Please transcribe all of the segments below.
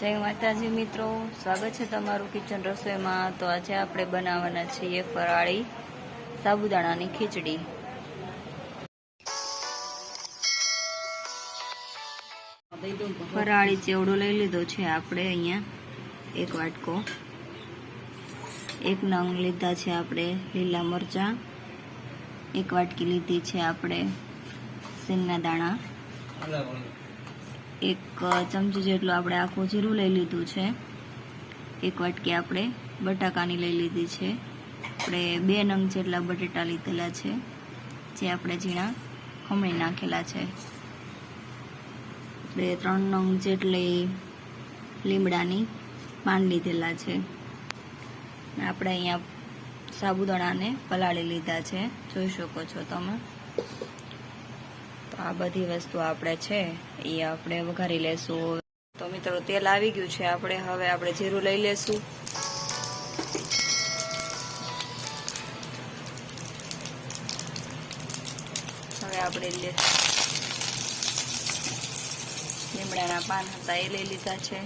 જય માતાજી મિત્રો, સ્વાગત છે તમારું કિચન રસોઈમાં. તો આજે આપણે બનાવવાના છીએ ફરાળી સાબુદાણાની ખીચડી. ફરાળી ચેવડો લઈ લીધો છે આપણે અહીંયા, એક વાટકો. એક નંગ લીધા છે આપણે લીલા મરચાં. એક વાટકી લીધી છે આપણે સિંગના દાણા. એક ચમચી જેટલું આપણે આખું જીરું લઈ લીધું છે. એક વાટકી આપણે બટાકાની લઈ લીધી છે. આપણે બે નંગ જેટલા બટેટા લીધેલા છે, જે આપણે ઝીણા ખમણી નાખેલા છે. આપણે ત્રણ નંગ જેટલી લીમડાની પાન લીધેલા છે. આપણે અહીંયા સાબુદાણાને પલાળી લીધા છે. જોઈ શકો છો તમે. આ બધી વસ્તુ આપણે છે, એ આપણે વઘારી લેશું. તો મિત્રો, તેલ આવી ગયું છે. આપણે હવે આપણે જીરું લઈ લેશું. હવે આપણે લીમડાના પાન હતા, એ લઈ લીધા છે.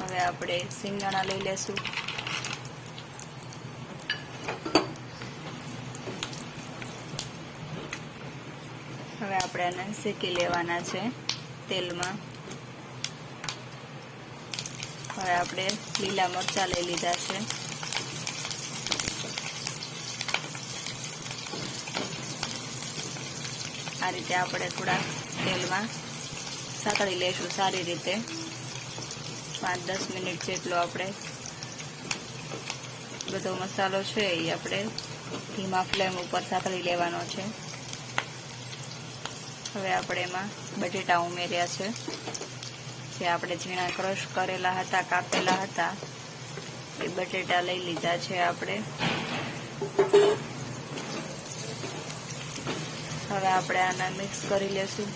હવે આપણે સિંગદાણા લઈ લેશું. હવે આપણે આને શેકી લેવાના છે તેલમાં. હવે આપણે લીલા મરચાં લઈ લીધા છે. આ રીતે આપણે થોડા તેલમાં સાતળી લઈશું સારી રીતે. પાંચ દસ મિનિટ જેટલો આપણે બધો મસાલો છે એ આપણે ધીમા ફ્લેમ ઉપર સાતળી લેવાનો છે. હવે આપણે એમાં બટેટા ઉમેર્યા છે. જે આપણે ઝીણા ક્રશ કરેલા હતા, કાપેલા હતા, એ બટેટા લઈ લીધા છે આપણે. હવે આપણે આના મિક્સ કરી લેશું.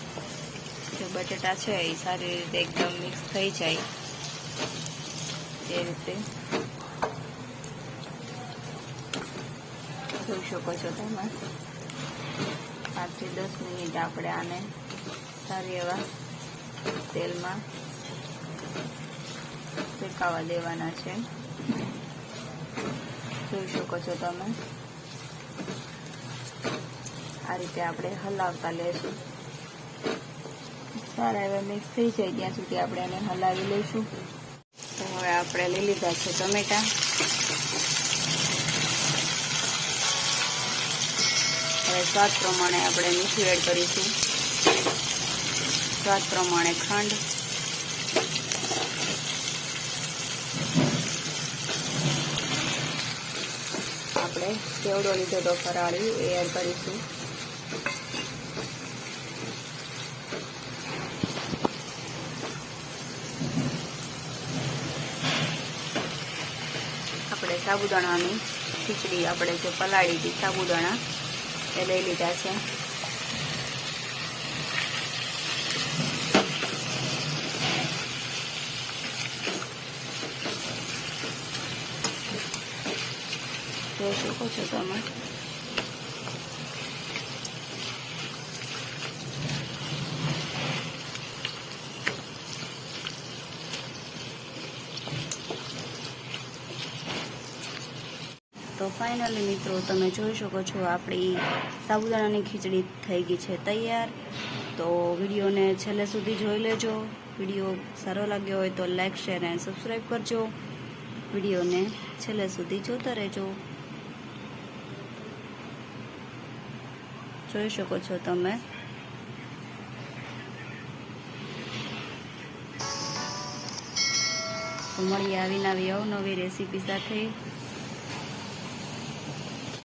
જે બટેટા છે, એ સારી રીતે એકદમ મિક્સ થઈ જાય. એ રીતે. જોઈ શકો છો તમે. પાંચથી દસ મિનિટ આપણે આને સારી એવા તેલમાં શેકાવા દેવાના છે. જોઈ શકો છો તમે. આ રીતે આપણે હલાવતા લેશું. સારા એવા મિક્સ થઈ જાય ત્યાં સુધી આપણે એને હલાવી લઈશું. તો હવે આપણે લઈ લીધા છે ટમેટા. સ્વાદ પ્રમાણે આપણે મીઠું એડ કરીશું. સ્વાદ પ્રમાણે ખાંડ. આપણે કેવડો લીધો તો ફરાળી એ એડ કરીશું. આપણે સાબુદાણાની ખીચડી આપણે જે પલાળી હતી, સાબુદાણા એ લઈ લીધા છે. જોઈ શકો છો તમે? તો ફાઇનલી મિત્રો તમે જોઈ શકો છો આપણી સાબુદાણાની ખીચડી થઈ ગઈ છે તૈયાર. તો વિડીયોને છેલ્લે સુધી જોઈ લેજો. વીડિયો સારો લાગ્યો હોય તો લાઇક શેર એન્ડ સબસ્ક્રાઈબ કરજો. વિડીયોને છેલ્લે સુધી જોતા રહેજો. જોઈ શકો છો તમે. તો મળીએ આવીને આવી અવનવી રેસીપી સાથે.